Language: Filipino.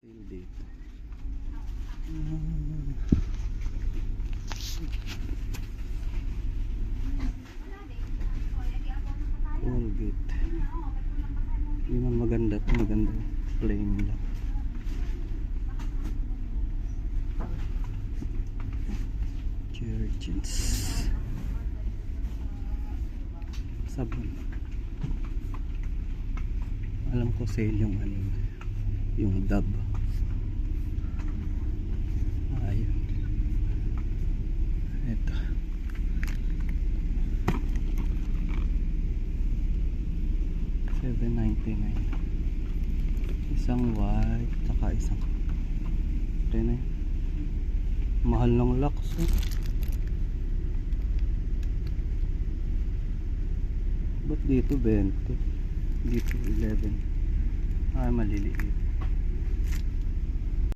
Sale dito. Colgate. Hindi man maganda ito. Maganda. Plain lang. Jergens. Sabon. Alam ko sale yung ano yung dub. 7.99 isang white tsaka isang ito na yun. Mahal ng locks eh. ba't dito 20 dito 11 ay ah, maliliit.